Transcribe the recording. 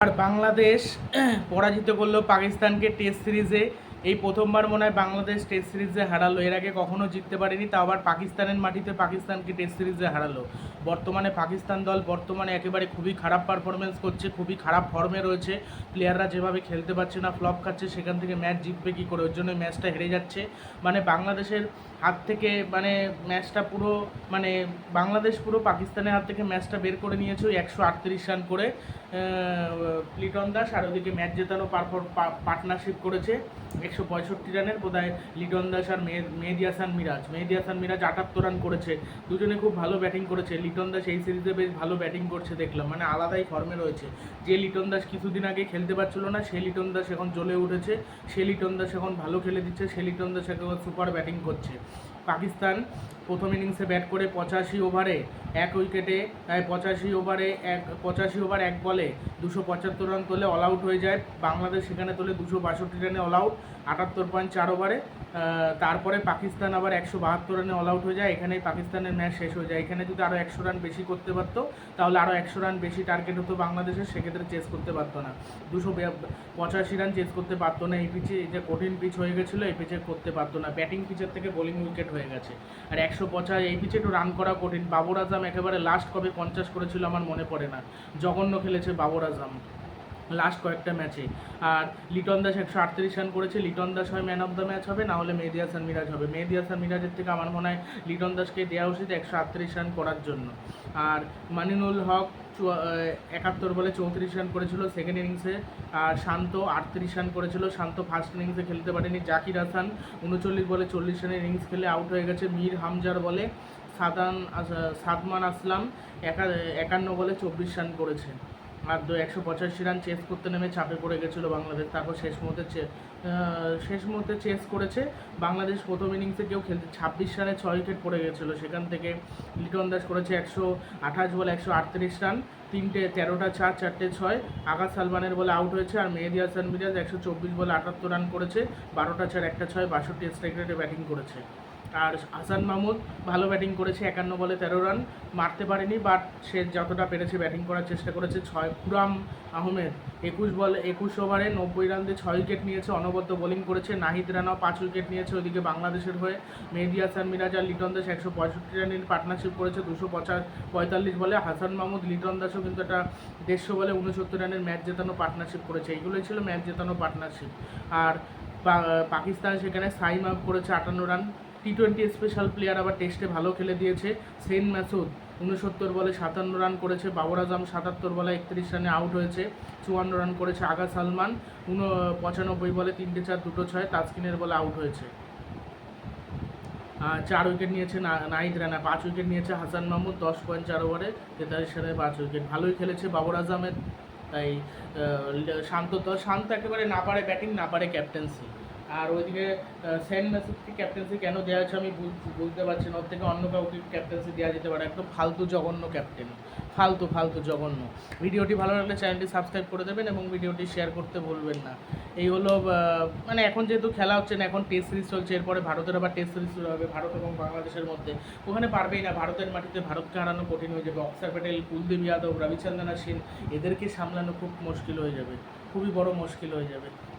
আর বাংলাদেশ পরাজিত করল পাকিস্তানকে টেস্ট সিরিজে এই প্রথমবার মনে হয় বাংলাদেশ টেস্ট সিরিজে হারালো। এর আগে কখনো জিততে পারেনি তা আবার পাকিস্তানের মাটিতে পাকিস্তানকে টেস্ট সিরিজে হারালো। বর্তমানে পাকিস্তান দল বর্তমানে একেবারে খুবই খারাপ পারফরমেন্স করছে, খুবই খারাপ ফর্মে রয়েছে। প্লেয়াররা যেভাবে খেলতে পারছে না ফ্লপ খাচ্ছে, সেখান থেকে ম্যাচ জিতবে কী করে? ওর জন্য ম্যাচটা হেরে যাচ্ছে। মানে বাংলাদেশের হাত থেকে মানে ম্যাচটা পুরো মানে বাংলাদেশ পুরো পাকিস্তানের হাত থেকে ম্যাচটা বের করে নিয়েছে ওই একশো আটত্রিশ রান করে। প্লিটন লিটন দাস, আর ওদিকে ম্যাচ জেতানো পার্টনারশিপ করেছে। একশো পঁয়ষট্টি রানের বোধহয় লিটন দাস আর মেহেদি হাসান মিরাজ। মেহেদি হাসান মিরাজ আটাত্তর রান করেছে। দুজনে খুব ভালো ব্যাটিং করেছে। লিটন দাস এই সিরিজে বেশ ভালো ব্যাটিং করছে দেখলাম। মানে আলাদাই ফর্মে রয়েছে। যে লিটন দাস কিছুদিন আগে খেলতে পারছিল না, সে লিটন দাস এখন জ্বলে উঠেছে। সে লিটন দাস এখন ভালো খেলে দিচ্ছে। সে লিটন দাস এখন সুপার ব্যাটিং করছে। পাকিস্তান প্রথম ইনিংসে ব্যাট করে পঁচাশি ওভারে এক উইকেটে, তাই পঁচাশি ওভারে এক পঁচাশি ওভার এক বলে দুশো পঁচাত্তর রান তোলে অল আউট হয়ে যায়। বাংলাদেশ সেখানে তোলে দুশো বাষট্টি রানে অল আউট। আটাত্তর পয়েন্ট চার ওভারে তারপরে পাকিস্তান আবার একশো বাহাত্তর রানে অল আউট হয়ে যায়। এখানেই পাকিস্তানের ম্যাচ শেষ হয়ে যায়। এখানে যদি আরও একশো রান বেশি করতে পারতো, তাহলে আরও একশো রান বেশি টার্গেট হতো বাংলাদেশের, সেক্ষেত্রে চেস করতে পারতো না। দুশো পঁচাশি রান চেস করতে পারতো না। এই পিচে যে কঠিন পিচ হয়ে গেছিল, এই পিচে করতে পারতো না। ব্যাটিং পিচের থেকে বোলিং উইকেট হয়ে গেছে। আর একশো পঁচাশ, এই পিচে একটু রান করা কঠিন। বাবর আজম একেবারে লাস্ট কবে পঞ্চাশ করেছিল আমার মনে পড়ে না। জঘন্য খেলেছে বাবর আজম। লাস্ট কয়েকটা ম্যাচে আর লিটন দাস একশো আটত্রিশ রান করেছে। লিটন দাস হয় ম্যান অফ দ্য ম্যাচ হবে, না হলে মেহেদি হাসান মিরাজ হবে। মেহেদি হাসান মিরাজের থেকে আমার মনে হয় লিটন দাসকে দেওয়া উচিত একশো আটত্রিশ রান করার জন্য। আর মানিনুল হক একাত্তর বলে চৌত্রিশ রান করেছিল সেকেন্ড ইনিংসে আর শান্ত আটত্রিশ রান করেছিল। শান্ত ফার্স্ট ইনিংসে খেলতে পারেনি জাকির হাসান। উনচল্লিশ বলে চল্লিশ রানের ইনিংস খেলে আউট হয়ে গেছে মীর হামজার বলে সাদান সাদমান আসলাম। একা একান্ন বলে চব্বিশ রান করেছে। দু একশো পঁচাশি রান চেস করতে নেমে চাপে পড়ে গেছিল বাংলাদেশ। তারপর শেষ মুহূর্তে শেষ মুহূর্তে চেস করেছে বাংলাদেশ প্রথম ইনিংসে কেউ খেলতে ছাব্বিশ রানে ছয় উইকেট পড়ে গেছিল। সেখান থেকে লিটন দাস করেছে একশো আঠাশ বলে একশো আটত্রিশ রান, তিনটে তেরোটা চার, চারটে ছয়। আকাশ সালমানের বলে আউট হয়েছে আর মেহেদি হাসান মিরাজ একশো চব্বিশ বলে আটাত্তর রান করেছে, বারোটা চার, একটা ছয়, বাষট্টি স্ট্রাইক রেটে ব্যাটিং করেছে। আর হাসান মাহমুদ ভালো ব্যাটিং করেছে, একান্ন বলে তেরো রান, মারতে পারেনি বাট সে যতটা পেরেছে ব্যাটিং করার চেষ্টা করেছে, ছয় খুরাম আহমেদ একুশ বলে, একুশ ওভারে নব্বই রান দিয়ে ছয় উইকেট নিয়েছে, অনবদ্য বোলিং করেছে, নাহিদ রানাও পাঁচ উইকেট নিয়েছে ওইদিকে বাংলাদেশের হয়ে, মেহেদি হাসান, মিরাজ আর লিটন দাস একশো পঁয়ষট্টি রানের পার্টনারশিপ করেছে, দুশো পঁচাশ, পঁয়তাল্লিশ বলে হাসান মাহমুদ লিটন দাসও কিন্তু একটা দেড়শো বলে উনসত্তর রানের ম্যাচ জেতানো পার্টনারশিপ করেছে, এইগুলোই ছিল ম্যাচ জেতানো পার্টনারশিপ আর পাকিস্তান সেখানে সাইম আপ করেছে আটান্ন run T twenty special player আবার টেস্টে ভালো খেলে দিয়েছে। সেন মাসুদ উনসত্তর বলে সাতান্ন রান করেছে, বাবর আজম সাতাত্তর বলে একত্রিশ রানে আউট হয়েছে, চুয়ান্ন রান করেছে আগা সালমান, উন পঁচানব্বই বলে তিনটে চার, দুটো ছয় তাসকিনের বলে আউট হয়েছে। চার উইকেট নিয়েছে না- নাহিদ রানা, পাঁচ উইকেট নিয়েছে হাসান মাহমুদ, দশ পয়েন্ট চার ওভারে তেতাল্লিশ রানে পাঁচ উইকেট ভালোই খেলেছে বাবর আজমের, তাই শান্ত শান্ত একেবারে না পারে ব্যাটিং না পারে ক্যাপ্টেন্সি আর ওইদিকে সেন মেসুদকে ক্যাপ্টেন্সি কেন দেওয়া হচ্ছে আমি বুঝ- বুঝতে পারছি না। ওর থেকে অন্য কাউকে ক্যাপ্টেন্সি দেওয়া যেতে পারে। একদম ফালতু জঘন্য ক্যাপ্টেন ফালতু ফালতু জঘন্য। ভিডিওটি ভালো লাগলে চ্যানেলটি সাবস্ক্রাইব করে দেবেন এবং ভিডিওটি শেয়ার করতে ভুলবেন না। এই হলো মানে এখন যেহেতু খেলা হচ্ছে না, এখন টেস্ট সিরিজ চলছে। এরপরে ভারতের আবার টেস্ট সিরিজ শুরু হবে ভারত এবং বাংলাদেশের মধ্যে। ওখানে পারবেই না। ভারতের মাটিতে ভারতকে হারানো কঠিন হয়ে যাবে। অক্ষর প্যাটেল কুলদীপ যাদব রবিচন্দ্রন অশ্বিন এদেরকে সামলানো খুব মুশকিল হয়ে যাবে। খুবই বড় মুশকিল হয়ে যাবে।